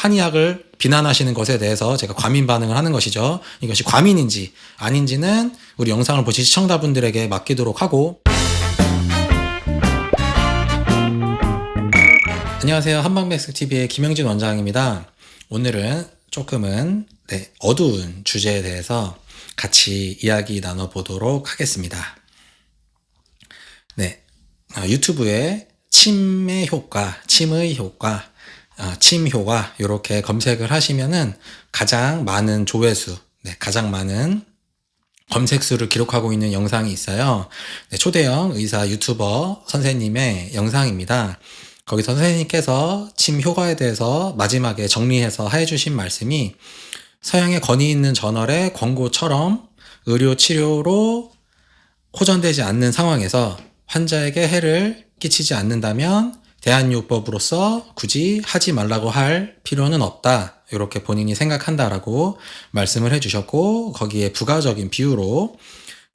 한의학을 비난하시는 것에 대해서 제가 과민 반응을 하는 것이죠. 이것이 과민인지 아닌지는 우리 영상을 보신 시청자분들에게 맡기도록 하고 안녕하세요. 한방백스TV의 김영진 원장입니다. 오늘은 조금은 네, 어두운 주제에 대해서 같이 이야기 나눠보도록 하겠습니다. 네, 어, 유튜브에 침의 효과, 침의 효과, 어, 침 효과 이렇게 검색을 하시면은 가장 많은 조회수, 네, 가장 많은 검색수를 기록하고 있는 영상이 있어요. 네, 초대형 의사 유튜버 선생님의 영상입니다. 거기 선생님께서 침 효과에 대해서 마지막에 정리해서 해주신 말씀이 서양의 권위 있는 저널의 광고처럼 의료 치료로 호전되지 않는 상황에서 환자에게 해를 끼치지 않는다면 대한요법으로서 굳이 하지 말라고 할 필요는 없다. 이렇게 본인이 생각한다라고 말씀을 해주셨고 거기에 부가적인 비유로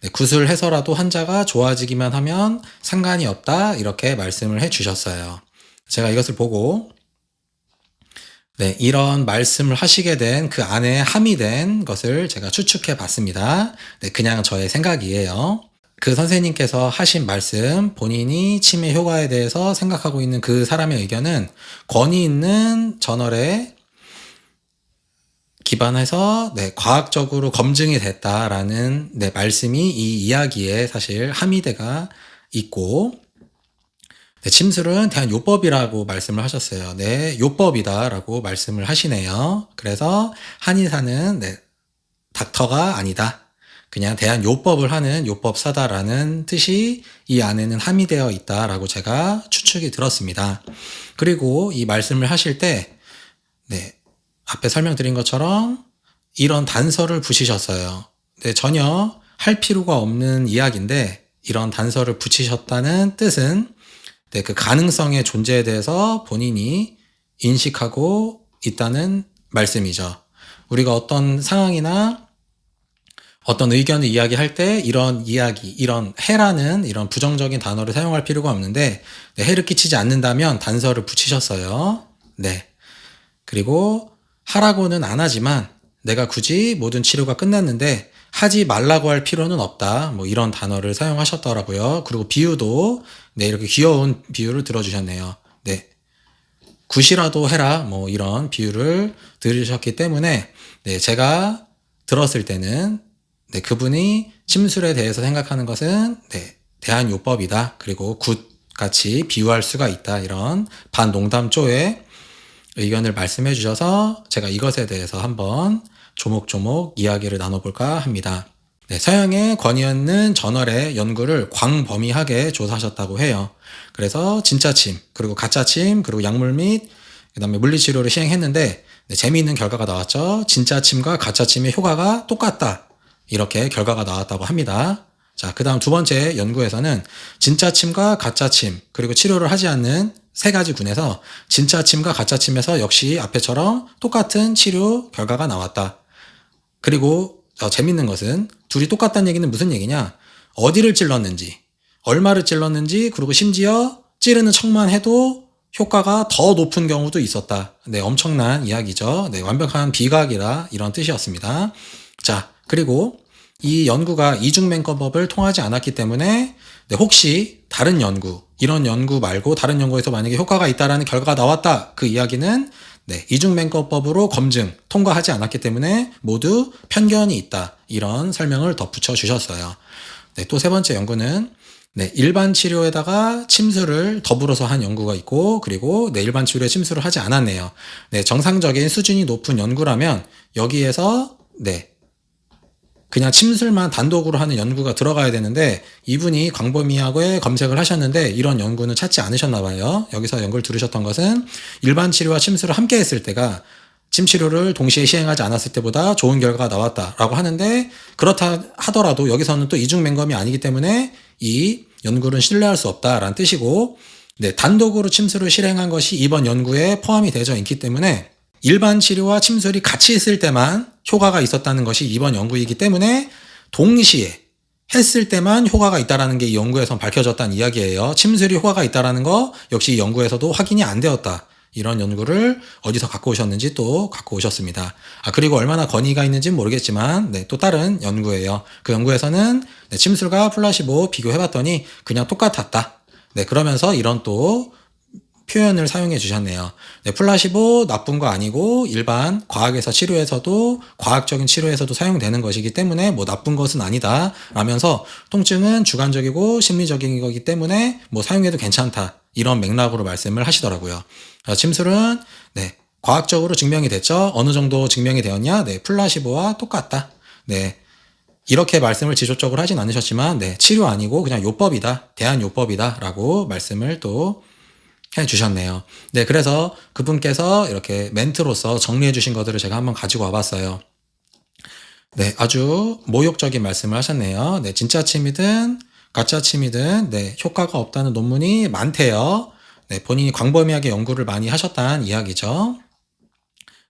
네, 구술해서라도 환자가 좋아지기만 하면 상관이 없다. 이렇게 말씀을 해주셨어요. 제가 이것을 보고 네, 이런 말씀을 하시게 된 그 안에 함의된 것을 제가 추측해 봤습니다. 네, 그냥 저의 생각이에요. 그 선생님께서 하신 말씀, 본인이 치매 효과에 대해서 생각하고 있는 그 사람의 의견은 권위 있는 저널에 기반해서 네, 과학적으로 검증이 됐다라는 네, 말씀이 이 이야기에 사실 함의대가 있고 네, 침술은 대한 요법이라고 말씀을 하셨어요. 네, 요법이다라고 말씀을 하시네요. 그래서 한의사는 네, 닥터가 아니다. 그냥 대한 요법을 하는 요법사다라는 뜻이 이 안에는 함의되어 있다라고 제가 추측이 들었습니다. 그리고 이 말씀을 하실 때, 네, 앞에 설명드린 것처럼 이런 단서를 붙이셨어요. 네, 전혀 할 필요가 없는 이야기인데 이런 단서를 붙이셨다는 뜻은 네, 그 가능성의 존재에 대해서 본인이 인식하고 있다는 말씀이죠. 우리가 어떤 상황이나 어떤 의견을 이야기할 때 이런 이야기, 이런 해라는 이런 부정적인 단어를 사용할 필요가 없는데 네, 해를 끼치지 않는다면 단서를 붙이셨어요. 네. 그리고 하라고는 안 하지만 내가 굳이 모든 치료가 끝났는데 하지 말라고 할 필요는 없다. 뭐 이런 단어를 사용하셨더라고요. 그리고 비유도 네, 이렇게 귀여운 비유를 들어주셨네요. 네. 굿이라도 해라. 뭐 이런 비유를 들으셨기 때문에 네, 제가 들었을 때는 네, 그분이 침술에 대해서 생각하는 것은 네, 대한요법이다. 그리고 굿 같이 비유할 수가 있다. 이런 반농담조의 의견을 말씀해 주셔서 제가 이것에 대해서 한번 조목조목 이야기를 나눠볼까 합니다. 네, 서양의 권위있는 저널의 연구를 광범위하게 조사하셨다고 해요. 그래서 진짜 침, 그리고 가짜 침, 그리고 약물 및 그다음에 물리치료를 시행했는데 네, 재미있는 결과가 나왔죠. 진짜 침과 가짜 침의 효과가 똑같다. 이렇게 결과가 나왔다고 합니다. 자, 그 다음 두 번째 연구에서는 진짜 침과 가짜 침, 그리고 치료를 하지 않는 세 가지 군에서 진짜 침과 가짜 침에서 역시 앞에처럼 똑같은 치료 결과가 나왔다. 그리고 어, 재밌는 것은 둘이 똑같다는 얘기는 무슨 얘기냐? 어디를 찔렀는지, 얼마를 찔렀는지, 그리고 심지어 찌르는 척만 해도 효과가 더 높은 경우도 있었다. 네, 엄청난 이야기죠. 네, 완벽한 비각이라 이런 뜻이었습니다. 자, 그리고 이 연구가 이중맹검법을 통하지 않았기 때문에 네, 혹시 다른 연구, 이런 연구 말고 다른 연구에서 만약에 효과가 있다라는 결과가 나왔다. 그 이야기는 네, 이중맹검법으로 검증, 통과하지 않았기 때문에 모두 편견이 있다. 이런 설명을 덧붙여 주셨어요. 네, 또 세 번째 연구는 네, 일반 치료에다가 침수를 더불어서 한 연구가 있고, 그리고 네, 일반 치료에 침수를 하지 않았네요. 네, 정상적인 수준이 높은 연구라면 여기에서 네, 그냥 침술만 단독으로 하는 연구가 들어가야 되는데 이분이 광범위하게 검색을 하셨는데 이런 연구는 찾지 않으셨나 봐요. 여기서 연구를 들으셨던 것은 일반 치료와 침술을 함께 했을 때가 침 치료를 동시에 시행하지 않았을 때보다 좋은 결과가 나왔다라고 하는데 그렇다 하더라도 여기서는 또 이중 맹검이 아니기 때문에 이 연구는 신뢰할 수 없다라는 뜻이고 네, 단독으로 침술을 실행한 것이 이번 연구에 포함이 되어 있기 때문에 일반 치료와 침술이 같이 있을 때만 효과가 있었다는 것이 이번 연구이기 때문에 동시에 했을 때만 효과가 있다라는 게 이 연구에서 밝혀졌다는 이야기예요. 침술이 효과가 있다라는 거 역시 이 연구에서도 확인이 안 되었다. 이런 연구를 어디서 갖고 오셨는지 또 갖고 오셨습니다. 아, 그리고 얼마나 권위가 있는지는 모르겠지만, 네, 또 다른 연구예요. 그 연구에서는 네, 침술과 플라시보 비교해봤더니 그냥 똑같았다. 네, 그러면서 이런 또 표현을 사용해 주셨네요. 네, 플라시보 나쁜 거 아니고 일반 과학에서 치료에서도 과학적인 치료에서도 사용되는 것이기 때문에 뭐 나쁜 것은 아니다 라면서 통증은 주관적이고 심리적인 거기 때문에 뭐 사용해도 괜찮다 이런 맥락으로 말씀을 하시더라고요. 어, 침술은 네 과학적으로 증명이 됐죠. 어느 정도 증명이 되었냐? 네 플라시보와 똑같다. 네 이렇게 말씀을 지속적으로 하진 않으셨지만 네 치료 아니고 그냥 요법이다 대한 요법이다 라고 말씀을 또 해 주셨네요. 네, 그래서 그분께서 이렇게 멘트로서 정리해 주신 것들을 제가 한번 가지고 와봤어요. 네, 아주 모욕적인 말씀을 하셨네요. 네, 진짜 침이든 가짜 침이든 네, 효과가 없다는 논문이 많대요. 네, 본인이 광범위하게 연구를 많이 하셨다는 이야기죠.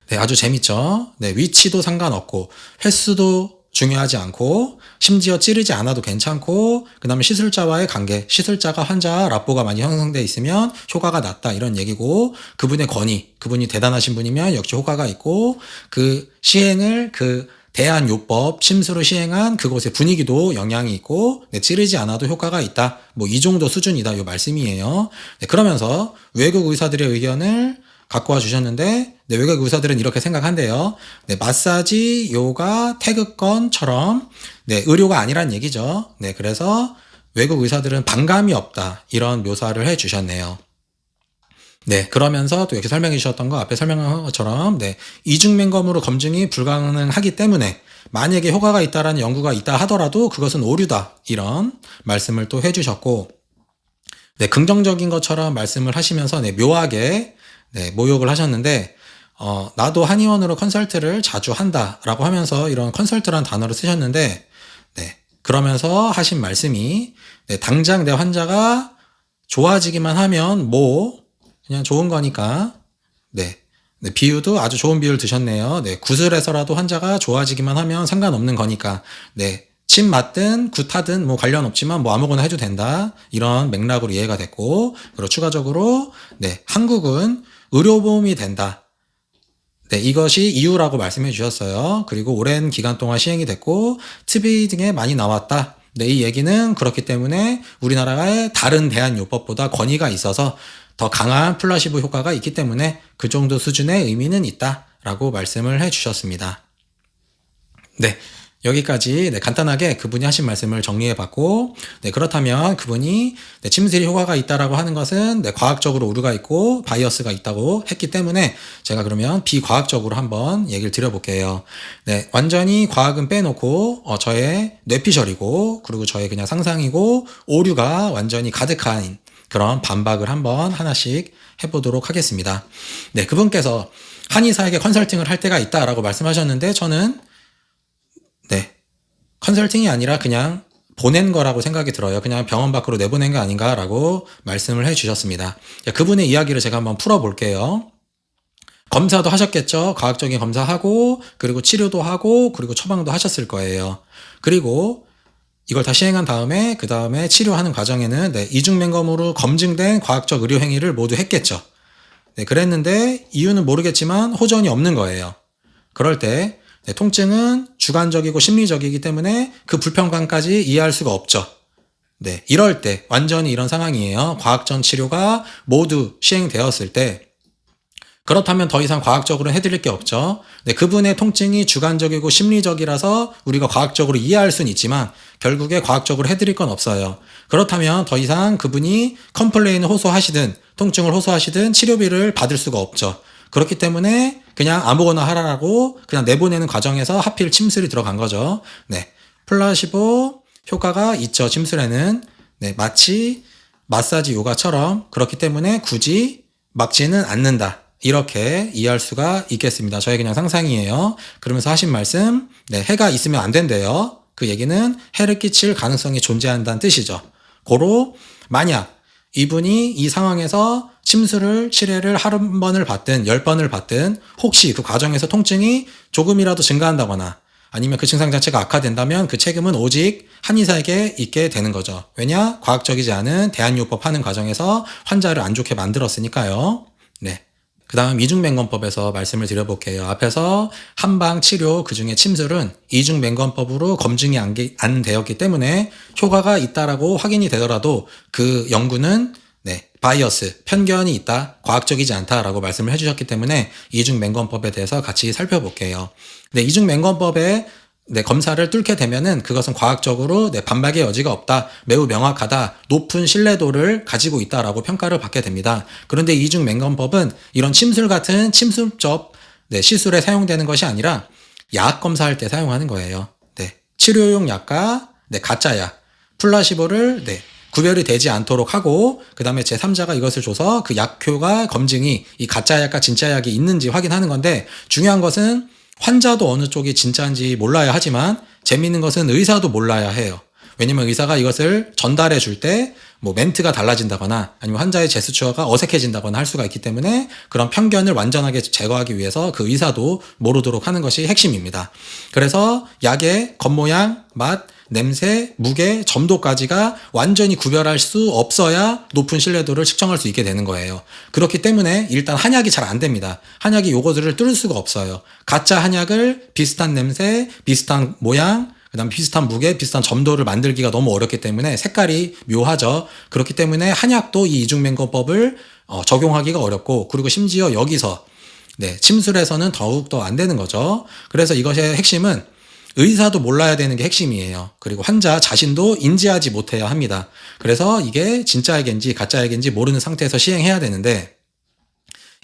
네, 아주 재밌죠. 네, 위치도 상관없고 횟수도 중요하지 않고 심지어 찌르지 않아도 괜찮고 그다음에 시술자와의 관계, 시술자가 환자와 랍보가 많이 형성돼 있으면 효과가 낮다 이런 얘기고 그분의 권위, 그분이 대단하신 분이면 역시 효과가 있고 그 시행을 그 대한요법 침수로 시행한 그곳의 분위기도 영향이 있고 네, 찌르지 않아도 효과가 있다. 뭐 이 정도 수준이다. 요 말씀이에요. 네, 그러면서 외국 의사들의 의견을 갖고 와 주셨는데 네, 외국 의사들은 이렇게 생각한대요. 네, 마사지, 요가, 태극권처럼 네, 의료가 아니란 얘기죠. 네, 그래서 외국 의사들은 반감이 없다. 이런 묘사를 해 주셨네요. 네, 그러면서 또 이렇게 설명해 주셨던 거 앞에 설명한 것처럼 네, 이중맹검으로 검증이 불가능하기 때문에 만약에 효과가 있다라는 연구가 있다 하더라도 그것은 오류다. 이런 말씀을 또 해 주셨고 네, 긍정적인 것처럼 말씀을 하시면서 네, 묘하게 네, 모욕을 하셨는데 어, 나도 한의원으로 컨설트를 자주 한다라고 하면서 이런 컨설트란 단어를 쓰셨는데 네, 그러면서 하신 말씀이 네, 당장 내 환자가 좋아지기만 하면 뭐 그냥 좋은 거니까 네. 네, 비유도 아주 좋은 비유를 드셨네요. 네, 구슬에서라도 환자가 좋아지기만 하면 상관없는 거니까. 네, 침 맞든 굿하든 뭐 관련 없지만 뭐 아무거나 해도 된다. 이런 맥락으로 이해가 됐고, 그리고 추가적으로 네, 한국은 의료보험이 된다. 네, 이것이 이유라고 말씀해 주셨어요. 그리고 오랜 기간 동안 시행이 됐고, TV 등에 많이 나왔다. 네, 이 얘기는 그렇기 때문에 우리나라의 다른 대한요법보다 권위가 있어서 더 강한 플라시보 효과가 있기 때문에 그 정도 수준의 의미는 있다라고 말씀을 해 주셨습니다. 네. 여기까지 네, 간단하게 그분이 하신 말씀을 정리해 봤고, 네, 그렇다면 그분이 네, 침실이 효과가 있다라고 하는 것은 네, 과학적으로 오류가 있고 바이어스가 있다고 했기 때문에 제가 그러면 비과학적으로 한번 얘기를 드려볼게요. 네, 완전히 과학은 빼놓고 어, 저의 뇌피셜이고 그리고 저의 그냥 상상이고 오류가 완전히 가득한 그런 반박을 한번 하나씩 해보도록 하겠습니다. 네, 그분께서 한의사에게 컨설팅을 할 때가 있다라고 말씀하셨는데 저는 네. 컨설팅이 아니라 그냥 보낸 거라고 생각이 들어요. 그냥 병원 밖으로 내보낸 거 아닌가라고 말씀을 해 주셨습니다. 그분의 이야기를 제가 한번 풀어볼게요. 검사도 하셨겠죠. 과학적인 검사하고, 그리고 치료도 하고, 그리고 처방도 하셨을 거예요. 그리고 이걸 다 시행한 다음에, 그 다음에 치료하는 과정에는 네, 이중맹검으로 검증된 과학적 의료 행위를 모두 했겠죠. 네, 그랬는데 이유는 모르겠지만 호전이 없는 거예요. 그럴 때 네, 통증은 주관적이고 심리적이기 때문에 그 불평감까지 이해할 수가 없죠. 네, 이럴 때 완전히 이런 상황이에요. 과학전 치료가 모두 시행되었을 때 그렇다면 더 이상 과학적으로 해드릴 게 없죠. 네, 그분의 통증이 주관적이고 심리적이라서 우리가 과학적으로 이해할 수는 있지만 결국에 과학적으로 해드릴 건 없어요. 그렇다면 더 이상 그분이 컴플레인을 호소하시든 통증을 호소하시든 치료비를 받을 수가 없죠. 그렇기 때문에 그냥 아무거나 하라라고 그냥 내보내는 과정에서 하필 침술이 들어간 거죠. 네. 플라시보 효과가 있죠. 침술에는. 네. 마치 마사지 요가처럼 그렇기 때문에 굳이 막지는 않는다. 이렇게 이해할 수가 있겠습니다. 저의 그냥 상상이에요. 그러면서 하신 말씀, 네, 해가 있으면 안 된대요. 그 얘기는 해를 끼칠 가능성이 존재한다는 뜻이죠. 고로 만약 이분이 이 상황에서 침수를 치료를 한 번을 받든 열 번을 받든 혹시 그 과정에서 통증이 조금이라도 증가한다거나 아니면 그 증상 자체가 악화된다면 그 책임은 오직 한의사에게 있게 되는 거죠. 왜냐? 과학적이지 않은 대한요법 하는 과정에서 환자를 안 좋게 만들었으니까요. 네. 그 다음 이중맹건법에서 말씀을 드려볼게요. 앞에서 한방 치료 그 중에 침술은 이중맹건법으로 검증이 안, 게- 안 되었기 때문에 효과가 있다라고 확인이 되더라도 그 연구는 네, 바이어스, 편견이 있다, 과학적이지 않다라고 말씀을 해주셨기 때문에 이중맹건법에 대해서 같이 살펴볼게요. 네, 이중맹건법에 네, 검사를 뚫게 되면은 그것은 과학적으로 네, 반박의 여지가 없다, 매우 명확하다, 높은 신뢰도를 가지고 있다라고 평가를 받게 됩니다. 그런데 이중맹건법은 이런 침술 같은 침술적 네, 시술에 사용되는 것이 아니라 약 검사할 때 사용하는 거예요. 네, 치료용 약과 네, 가짜 약, 플라시보를 네, 구별이 되지 않도록 하고 그 다음에 제3자가 이것을 줘서 그 약효가 검증이 이 가짜 약과 진짜 약이 있는지 확인하는 건데 중요한 것은 환자도 어느 쪽이 진짜인지 몰라야 하지만 재미있는 것은 의사도 몰라야 해요. 왜냐면 의사가 이것을 전달해 줄 때 뭐 멘트가 달라진다거나 아니면 환자의 제스처가 어색해진다거나 할 수가 있기 때문에 그런 편견을 완전하게 제거하기 위해서 그 의사도 모르도록 하는 것이 핵심입니다. 그래서 약의 겉모양, 맛, 냄새, 무게, 점도까지가 완전히 구별할 수 없어야 높은 신뢰도를 측정할 수 있게 되는 거예요. 그렇기 때문에 일단 한약이 잘 안 됩니다. 한약이 요거들을 뚫을 수가 없어요. 가짜 한약을 비슷한 냄새, 비슷한 모양, 그다음 비슷한 무게, 비슷한 점도를 만들기가 너무 어렵기 때문에 색깔이 묘하죠. 그렇기 때문에 한약도 이 이중맹건법을 어, 적용하기가 어렵고 그리고 심지어 여기서 네, 침술에서는 더욱 더 안 되는 거죠. 그래서 이것의 핵심은 의사도 몰라야 되는 게 핵심이에요. 그리고 환자 자신도 인지하지 못해야 합니다. 그래서 이게 진짜 약인지 가짜 약인지 모르는 상태에서 시행해야 되는데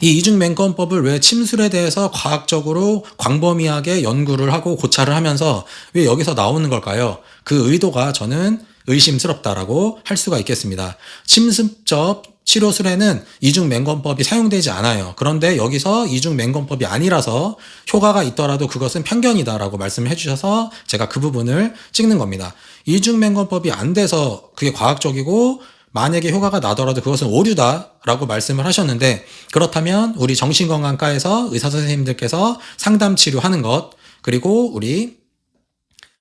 이 이중맹건법을 왜 침술에 대해서 과학적으로 광범위하게 연구를 하고 고찰을 하면서 왜 여기서 나오는 걸까요? 그 의도가 저는 의심스럽다라고 할 수가 있겠습니다. 침습적 치료술에는 이중맹건법이 사용되지 않아요. 그런데 여기서 이중맹건법이 아니라서 효과가 있더라도 그것은 편견이다라고 말씀을 해주셔서 제가 그 부분을 찍는 겁니다. 이중맹건법이 안 돼서 그게 과학적이고 만약에 효과가 나더라도 그것은 오류다라고 말씀을 하셨는데 그렇다면 우리 정신건강과에서 의사 선생님들께서 상담 치료하는 것 그리고 우리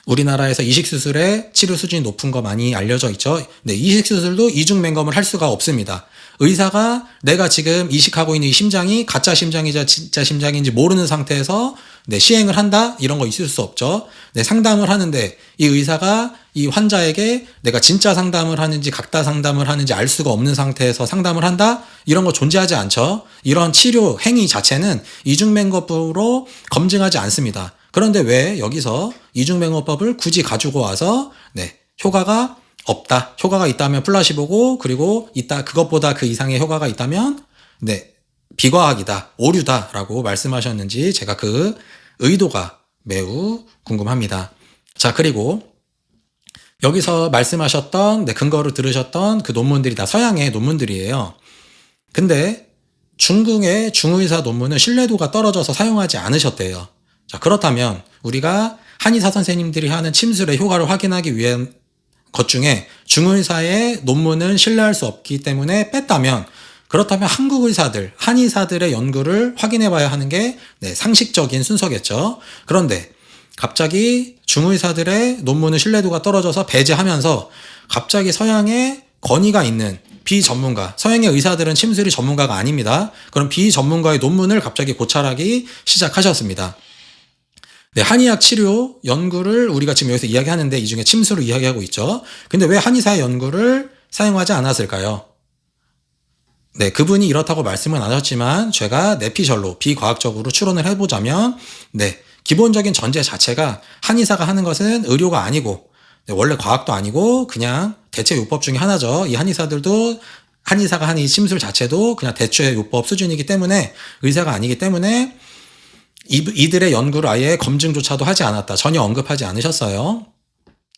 우리나라에서 이식 수술의 치료 수준이 높은 거 많이 알려져 있죠. 네, 이식 수술도 이중 맹검을 할 수가 없습니다. 의사가 내가 지금 이식하고 있는 이 심장이 가짜 심장이자 진짜 심장인지 모르는 상태에서 네, 시행을 한다 이런 거 있을 수 없죠. 네, 상담을 하는데 이 의사가 이 환자에게 내가 진짜 상담을 하는지 각다 상담을 하는지 알 수가 없는 상태에서 상담을 한다 이런 거 존재하지 않죠. 이런 치료 행위 자체는 이중맹검으로 검증하지 않습니다. 그런데 왜 여기서 이중맹어법을 굳이 가지고 와서 네, 효과가 없다. 효과가 있다면 플라시보고 그리고 있다 그것보다 그 이상의 효과가 있다면 네, 비과학이다. 오류다라고 말씀하셨는지 제가 그 의도가 매우 궁금합니다. 자, 그리고 여기서 말씀하셨던 네, 근거로 들으셨던 그 논문들이 다 서양의 논문들이에요. 근데 중국의 중의사 논문은 신뢰도가 떨어져서 사용하지 않으셨대요. 자, 그렇다면 우리가 한의사 선생님들이 하는 침술의 효과를 확인하기 위한 것 중에 중의사의 논문은 신뢰할 수 없기 때문에 뺐다면 그렇다면 한국 의사들, 한의사들의 연구를 확인해 봐야 하는 게 네, 상식적인 순서겠죠. 그런데 갑자기 중의사들의 논문은 신뢰도가 떨어져서 배제하면서 갑자기 서양의 권위가 있는 비전문가, 서양의 의사들은 침술이 전문가가 아닙니다. 그럼 비전문가의 논문을 갑자기 고찰하기 시작하셨습니다. 네, 한의학 치료 연구를 우리가 지금 여기서 이야기하는데 이 중에 침수를 이야기하고 있죠. 근데 왜 한의사의 연구를 사용하지 않았을까요? 네, 그분이 이렇다고 말씀은 안 하셨지만 제가 내피셜로 비과학적으로 추론을 해보자면 네, 기본적인 전제 자체가 한의사가 하는 것은 의료가 아니고 네, 원래 과학도 아니고 그냥 대체 요법 중에 하나죠. 이 한의사들도 한의사가 하는 이 침술 자체도 그냥 대체 요법 수준이기 때문에 의사가 아니기 때문에 이- 이들의 연구를 아예 검증조차도 하지 않았다. 전혀 언급하지 않으셨어요.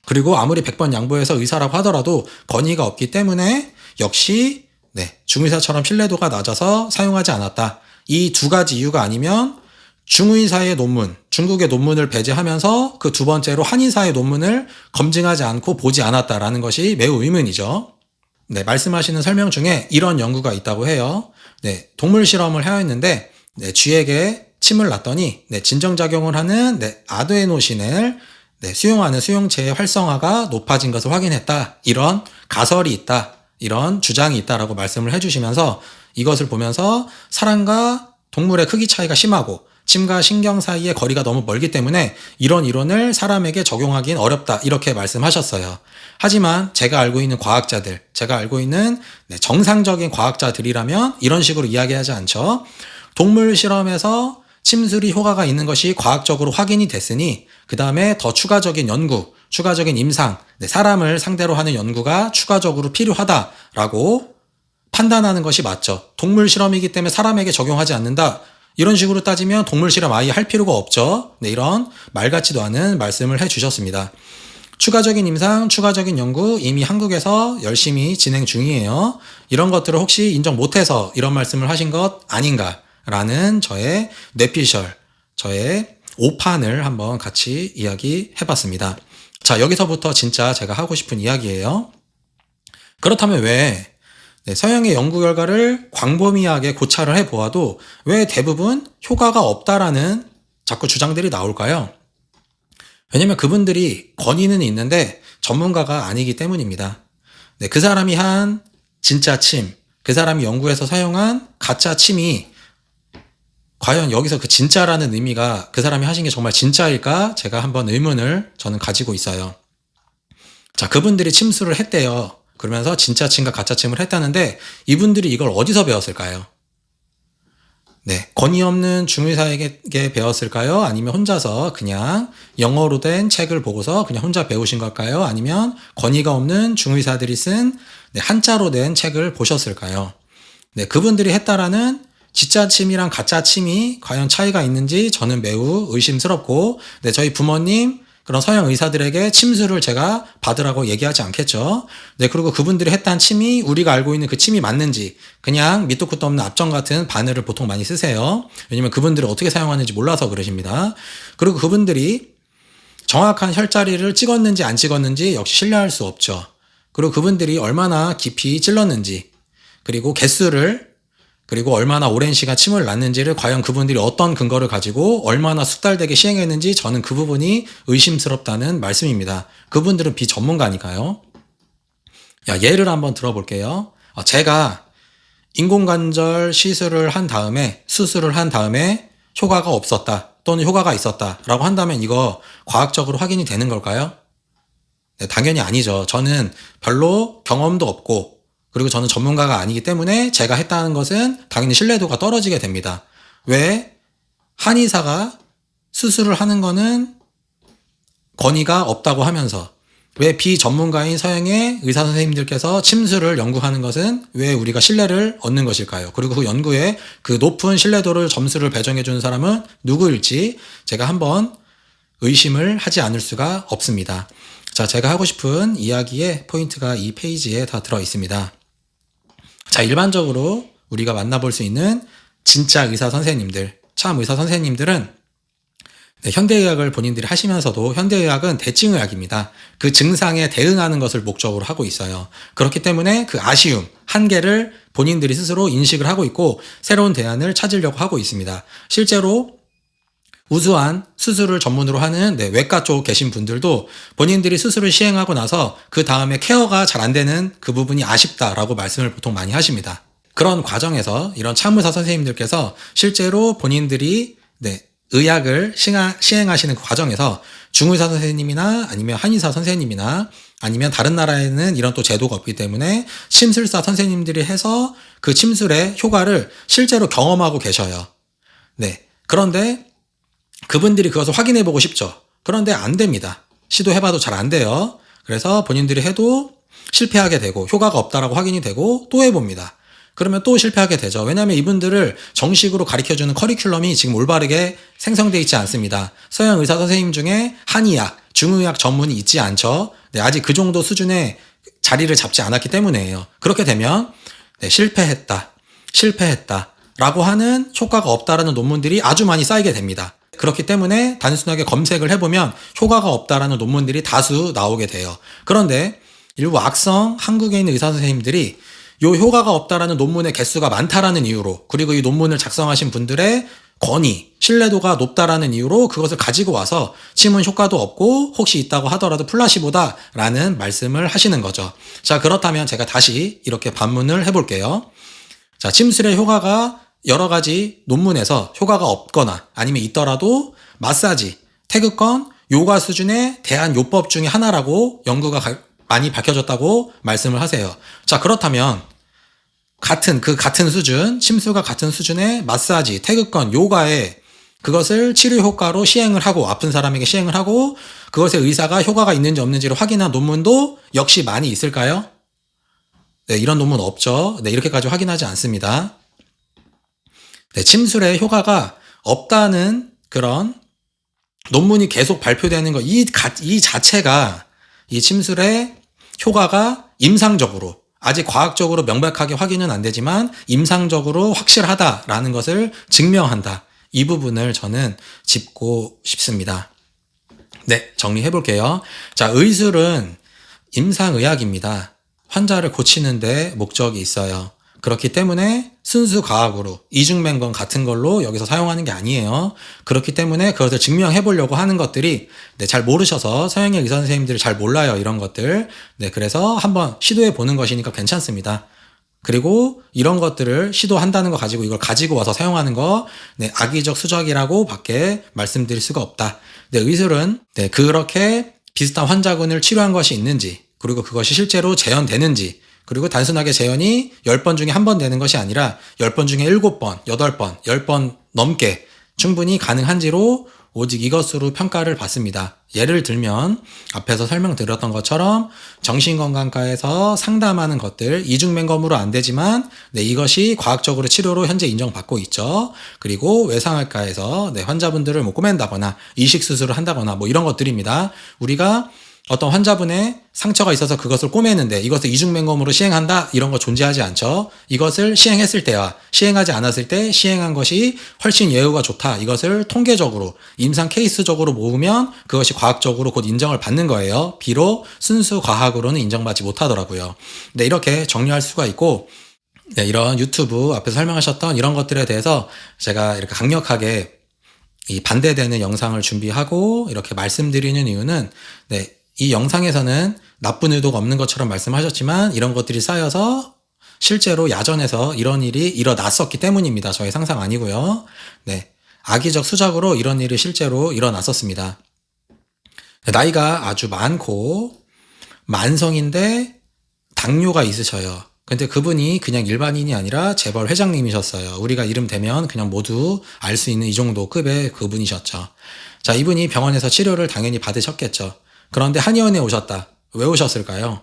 그리고 아무리 100번 양보해서 의사라고 하더라도 권위가 없기 때문에 역시 네, 중의사처럼 신뢰도가 낮아서 사용하지 않았다. 이 두 가지 이유가 아니면 중의사의 논문, 중국의 논문을 배제하면서 그 두 번째로 한의사의 논문을 검증하지 않고 보지 않았다라는 것이 매우 의문이죠. 네, 말씀하시는 설명 중에 이런 연구가 있다고 해요. 네, 동물 실험을 하였는데, 네, 쥐에게 침을 놨더니, 네, 진정작용을 하는, 네, 아드에노신을, 네, 수용하는 수용체의 활성화가 높아진 것을 확인했다. 이런 가설이 있다. 이런 주장이 있다라고 말씀을 해주시면서 이것을 보면서 사람과 동물의 크기 차이가 심하고 침과 신경 사이의 거리가 너무 멀기 때문에 이런 이론을 사람에게 적용하기는 어렵다. 이렇게 말씀하셨어요. 하지만 제가 알고 있는 과학자들, 제가 알고 있는 네, 정상적인 과학자들이라면 이런 식으로 이야기하지 않죠. 동물 실험에서 침술이 효과가 있는 것이 과학적으로 확인이 됐으니 그 다음에 더 추가적인 연구, 추가적인 임상, 네, 사람을 상대로 하는 연구가 추가적으로 필요하다라고 판단하는 것이 맞죠. 동물 실험이기 때문에 사람에게 적용하지 않는다. 이런 식으로 따지면 동물 실험 아예 할 필요가 없죠. 네, 이런 말 같지도 않은 말씀을 해 주셨습니다. 추가적인 임상, 추가적인 연구 이미 한국에서 열심히 진행 중이에요. 이런 것들을 혹시 인정 못해서 이런 말씀을 하신 것 아닌가 라는 저의 뇌피셜, 저의 오판을 한번 같이 이야기 해 봤습니다. 자, 여기서부터 진짜 제가 하고 싶은 이야기예요. 그렇다면 왜 네, 서양의 연구 결과를 광범위하게 고찰을 해 보아도 왜 대부분 효과가 없다라는 자꾸 주장들이 나올까요? 왜냐면 그분들이 권위는 있는데 전문가가 아니기 때문입니다. 네, 그 사람이 한 진짜 침, 그 사람이 연구해서 사용한 가짜 침이 과연 여기서 그 진짜라는 의미가 그 사람이 하신 게 정말 진짜일까? 제가 한번 의문을 저는 가지고 있어요. 자, 그분들이 침수를 했대요. 그러면서 진짜 침과 가짜 침을 했다는데 이분들이 이걸 어디서 배웠을까요? 네, 권위 없는 중의사에게 배웠을까요? 아니면 혼자서 그냥 영어로 된 책을 보고서 그냥 혼자 배우신 걸까요? 아니면 권위가 없는 중의사들이 쓴 네, 한자로 된 책을 보셨을까요? 네, 그분들이 했다라는 진짜 침이랑 가짜 침이 과연 차이가 있는지 저는 매우 의심스럽고, 네, 저희 부모님, 그런 서양 의사들에게 침수를 제가 받으라고 얘기하지 않겠죠. 네, 그리고 그분들이 했던 침이 우리가 알고 있는 그 침이 맞는지 그냥 밑도 끝도 없는 앞정 같은 바늘을 보통 많이 쓰세요. 왜냐면 그분들이 어떻게 사용하는지 몰라서 그러십니다. 그리고 그분들이 정확한 혈자리를 찍었는지 안 찍었는지 역시 신뢰할 수 없죠. 그리고 그분들이 얼마나 깊이 찔렀는지 그리고 개수를 그리고 얼마나 오랜 시간 침을 놨는지를 과연 그분들이 어떤 근거를 가지고 얼마나 숙달되게 시행했는지 저는 그 부분이 의심스럽다는 말씀입니다. 그분들은 비전문가니까요. 야, 예를 한번 들어볼게요. 아, 제가 인공관절 시술을 한 다음에 수술을 한 다음에 효과가 없었다 또는 효과가 있었다라고 한다면 이거 과학적으로 확인이 되는 걸까요? 네, 당연히 아니죠. 저는 별로 경험도 없고 그리고 저는 전문가가 아니기 때문에 제가 했다는 것은 당연히 신뢰도가 떨어지게 됩니다. 왜? 한의사가 수술을 하는 거는 권위가 없다고 하면서 왜 비전문가인 서양의 의사 선생님들께서 침수를 연구하는 것은 왜 우리가 신뢰를 얻는 것일까요? 그리고 그 연구에 그 높은 신뢰도를 점수를 배정해 주는 사람은 누구일지 제가 한번 의심을 하지 않을 수가 없습니다. 자, 제가 하고 싶은 이야기의 포인트가 이 페이지에 다 들어 있습니다. 자, 일반적으로 우리가 만나볼 수 있는 진짜 의사 선생님들, 참 의사 선생님들은 네, 현대의학을 본인들이 하시면서도 현대의학은 대칭의학입니다. 그 증상에 대응하는 것을 목적으로 하고 있어요. 그렇기 때문에 그 아쉬움, 한계를 본인들이 스스로 인식을 하고 있고 새로운 대안을 찾으려고 하고 있습니다. 실제로 우수한 수술을 전문으로 하는 네, 외과 쪽 계신 분들도 본인들이 수술을 시행하고 나서 그 다음에 케어가 잘 안 되는 그 부분이 아쉽다라고 말씀을 보통 많이 하십니다. 그런 과정에서 이런 참의사 선생님들께서 실제로 본인들이 네, 의학을 시행하시는 그 과정에서 중의사 선생님이나 아니면 한의사 선생님이나 아니면 다른 나라에는 이런 또 제도가 없기 때문에 침술사 선생님들이 해서 그 침술의 효과를 실제로 경험하고 계셔요. 네. 그런데 그분들이 그것을 확인해 보고 싶죠. 그런데 안 됩니다. 시도해봐도 잘 안 돼요. 그래서 본인들이 해도 실패하게 되고 효과가 없다라고 확인이 되고 또 해봅니다. 그러면 또 실패하게 되죠. 왜냐하면 이분들을 정식으로 가르쳐주는 커리큘럼이 지금 올바르게 생성되어 있지 않습니다. 서양 의사 선생님 중에 한의학, 중의학 전문이 있지 않죠. 네, 아직 그 정도 수준의 자리를 잡지 않았기 때문에요. 그렇게 되면 네, 실패했다, 실패했다 라고 하는 효과가 없다라는 논문들이 아주 많이 쌓이게 됩니다. 그렇기 때문에 단순하게 검색을 해보면 효과가 없다라는 논문들이 다수 나오게 돼요. 그런데 일부 악성 한국에 있는 의사 선생님들이 요 효과가 없다라는 논문의 개수가 많다라는 이유로 그리고 이 논문을 작성하신 분들의 권위, 신뢰도가 높다라는 이유로 그것을 가지고 와서 침은 효과도 없고 혹시 있다고 하더라도 플라시보다라는 말씀을 하시는 거죠. 자, 그렇다면 제가 다시 이렇게 반문을 해볼게요. 자, 침술의 효과가 여러 가지 논문에서 효과가 없거나 아니면 있더라도 마사지, 태극권, 요가 수준의 대한 요법 중에 하나라고 연구가 가- 많이 밝혀졌다고 말씀을 하세요. 자, 그렇다면 같은 그 같은 수준, 침수가 같은 수준의 마사지, 태극권, 요가에 그것을 치료 효과로 시행을 하고 아픈 사람에게 시행을 하고 그것의 의사가 효과가 있는지 없는지를 확인한 논문도 역시 많이 있을까요? 네, 이런 논문 없죠. 네, 이렇게까지 확인하지 않습니다. 네, 침술의 효과가 없다는 그런 논문이 계속 발표되는 것, 이, 가- 이 자체가 이 침술의 효과가 임상적으로, 아직 과학적으로 명백하게 확인은 안 되지만 임상적으로 확실하다라는 것을 증명한다. 이 부분을 저는 짚고 싶습니다. 네, 정리해 볼게요. 자, 의술은 임상의학입니다. 환자를 고치는데 목적이 있어요. 그렇기 때문에 순수 과학으로 이중맹건 같은 걸로 여기서 사용하는 게 아니에요. 그렇기 때문에 그것을 증명해 보려고 하는 것들이 네, 잘 모르셔서 서양의 의사 선생님들이 잘 몰라요. 이런 것들. 네, 그래서 한번 시도해 보는 것이니까 괜찮습니다. 그리고 이런 것들을 시도한다는 거 가지고 이걸 가지고 와서 사용하는 거, 네, 악의적 수작이라고 밖에 말씀드릴 수가 없다. 네, 의술은, 네, 그렇게 비슷한 환자군을 치료한 것이 있는지, 그리고 그것이 실제로 재현되는지, 그리고 단순하게 재현이 10번 중에 한 번 되는 것이 아니라 10번 중에 7번, 8번, 10번 넘게 충분히 가능한지로 오직 이것으로 평가를 받습니다. 예를 들면 앞에서 설명드렸던 것처럼 정신건강과에서 상담하는 것들 이중맹검으로 안 되지만 네, 이것이 과학적으로 치료로 현재 인정받고 있죠. 그리고 외상외과에서 네, 환자분들을 뭐 꼬맨다거나 이식 수술을 한다거나 뭐 이런 것들입니다. 우리가 어떤 환자분의 상처가 있어서 그것을 꼬매는데 이것을 이중맹검으로 시행한다 이런 거 존재하지 않죠. 이것을 시행했을 때와 시행하지 않았을 때 시행한 것이 훨씬 예후가 좋다. 이것을 통계적으로 임상 케이스적으로 모으면 그것이 과학적으로 곧 인정을 받는 거예요. 비록 순수 과학으로는 인정받지 못하더라고요. 네, 이렇게 정리할 수가 있고 네, 이런 유튜브 앞에서 설명하셨던 이런 것들에 대해서 제가 이렇게 강력하게 이 반대되는 영상을 준비하고 이렇게 말씀드리는 이유는 네, 이 영상에서는 나쁜 의도가 없는 것처럼 말씀하셨지만 이런 것들이 쌓여서 실제로 야전에서 이런 일이 일어났었기 때문입니다. 저의 상상 아니고요. 네. 악의적 수작으로 이런 일이 실제로 일어났었습니다. 네, 나이가 아주 많고 만성인데 당뇨가 있으셔요. 근데 그분이 그냥 일반인이 아니라 재벌 회장님이셨어요. 우리가 이름 대면 그냥 모두 알 수 있는 이 정도 급의 그분이셨죠. 자, 이분이 병원에서 치료를 당연히 받으셨겠죠. 그런데 한의원에 오셨다. 왜 오셨을까요?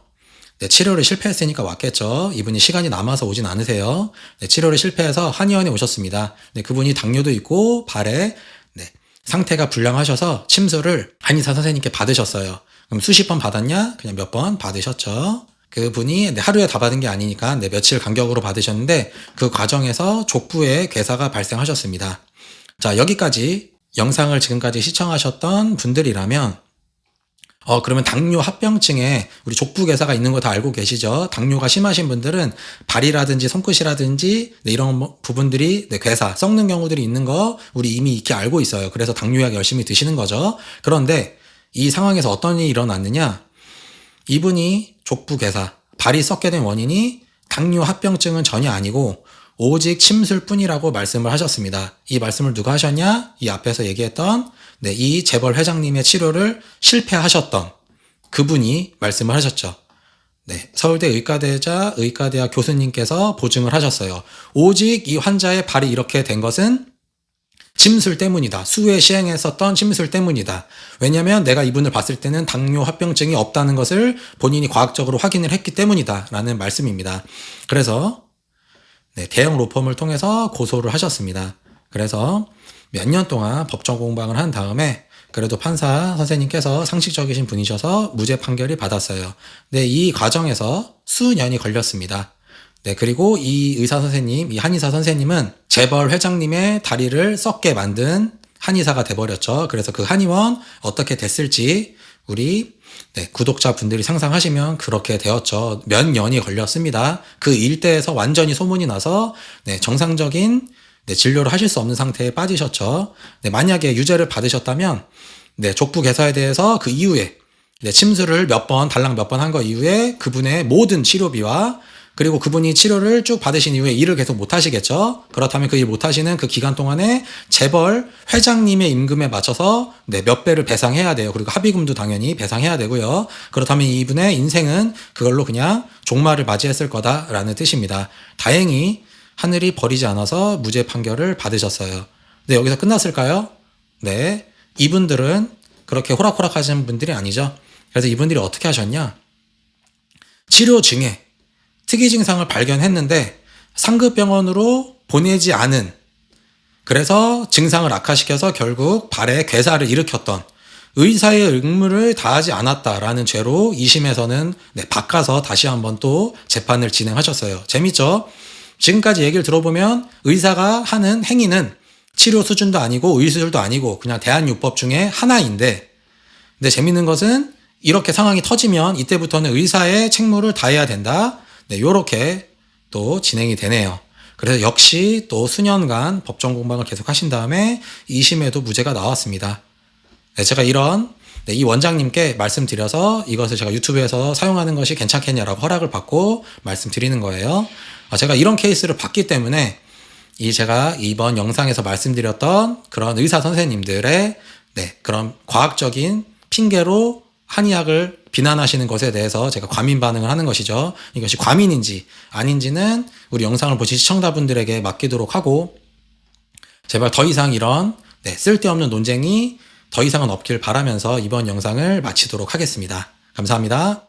네, 치료를 실패했으니까 왔겠죠. 이분이 시간이 남아서 오진 않으세요. 네, 치료를 실패해서 한의원에 오셨습니다. 네, 그분이 당뇨도 있고 발에 네, 상태가 불량하셔서 침수를 한의사 선생님께 받으셨어요. 그럼 수십 번 받았냐? 그냥 몇 번 받으셨죠. 그분이 네, 하루에 다 받은 게 아니니까 네, 며칠 간격으로 받으셨는데 그 과정에서 족부에 괴사가 발생하셨습니다. 자, 여기까지 영상을 지금까지 시청하셨던 분들이라면 어, 그러면 당뇨 합병증에 우리 족부괴사가 있는 거 다 알고 계시죠? 당뇨가 심하신 분들은 발이라든지 손끝이라든지 네, 이런 뭐 부분들이 네, 괴사, 썩는 경우들이 있는 거 우리 이미 익히 알고 있어요. 그래서 당뇨약 열심히 드시는 거죠. 그런데 이 상황에서 어떤 일이 일어났느냐? 이분이 족부괴사, 발이 썩게 된 원인이 당뇨 합병증은 전혀 아니고 오직 침술 뿐이라고 말씀을 하셨습니다. 이 말씀을 누가 하셨냐? 이 앞에서 얘기했던 네, 이 재벌 회장님의 치료를 실패하셨던 그분이 말씀을 하셨죠. 네, 서울대 의과대자 의과대학 교수님께서 보증을 하셨어요. 오직 이 환자의 발이 이렇게 된 것은 침술 때문이다. 수회 시행했었던 침술 때문이다. 왜냐하면 내가 이분을 봤을 때는 당뇨 합병증이 없다는 것을 본인이 과학적으로 확인을 했기 때문이다. 라는 말씀입니다. 그래서 네, 대형 로펌을 통해서 고소를 하셨습니다. 그래서 몇 년 동안 법정 공방을 한 다음에 그래도 판사 선생님께서 상식적이신 분이셔서 무죄 판결이 받았어요. 네, 이 과정에서 수년이 걸렸습니다. 네, 그리고 이 의사 선생님, 이 한의사 선생님은 재벌 회장님의 다리를 썩게 만든 한의사가 돼버렸죠. 그래서 그 한의원 어떻게 됐을지 우리 네, 구독자분들이 상상하시면 그렇게 되었죠. 몇 년이 걸렸습니다. 그 일대에서 완전히 소문이 나서 네, 정상적인 네, 진료를 하실 수 없는 상태에 빠지셨죠. 네, 만약에 유죄를 받으셨다면 네, 족부 개사에 대해서 그 이후에 네, 침수를 몇 번, 달랑 몇 번 한 거 이후에 그분의 모든 치료비와 그리고 그분이 치료를 쭉 받으신 이후에 일을 계속 못 하시겠죠. 그렇다면 그 일 못 하시는 그 기간 동안에 재벌 회장님의 임금에 맞춰서 네, 몇 배를 배상해야 돼요. 그리고 합의금도 당연히 배상해야 되고요. 그렇다면 이분의 인생은 그걸로 그냥 종말을 맞이했을 거다라는 뜻입니다. 다행히 하늘이 버리지 않아서 무죄 판결을 받으셨어요. 네, 여기서 끝났을까요? 네. 이분들은 그렇게 호락호락 하시는 분들이 아니죠. 그래서 이분들이 어떻게 하셨냐? 치료 중에 특이 증상을 발견했는데 상급 병원으로 보내지 않은 그래서 증상을 악화시켜서 결국 발에 괴사를 일으켰던 의사의 의무를 다하지 않았다라는 죄로 2심에서는 네, 바꿔서 다시 한번 또 재판을 진행하셨어요. 재밌죠? 지금까지 얘기를 들어보면 의사가 하는 행위는 치료 수준도 아니고 의술도 아니고 그냥 대한요법 중에 하나인데 근데 재밌는 것은 이렇게 상황이 터지면 이때부터는 의사의 책무를 다해야 된다. 네, 요렇게 또 진행이 되네요. 그래서 역시 또 수년간 법정 공방을 계속 하신 다음에 2심에도 무죄가 나왔습니다. 네, 제가 이런 네, 이 원장님께 말씀드려서 이것을 제가 유튜브에서 사용하는 것이 괜찮겠냐라고 허락을 받고 말씀드리는 거예요. 아, 제가 이런 케이스를 봤기 때문에 이 제가 이번 영상에서 말씀드렸던 그런 의사 선생님들의 네, 그런 과학적인 핑계로 한의학을 비난하시는 것에 대해서 제가 과민 반응을 하는 것이죠. 이것이 과민인지 아닌지는 우리 영상을 보신 시청자분들에게 맡기도록 하고 제발 더 이상 이런 네, 쓸데없는 논쟁이 더 이상은 없길 바라면서 이번 영상을 마치도록 하겠습니다. 감사합니다.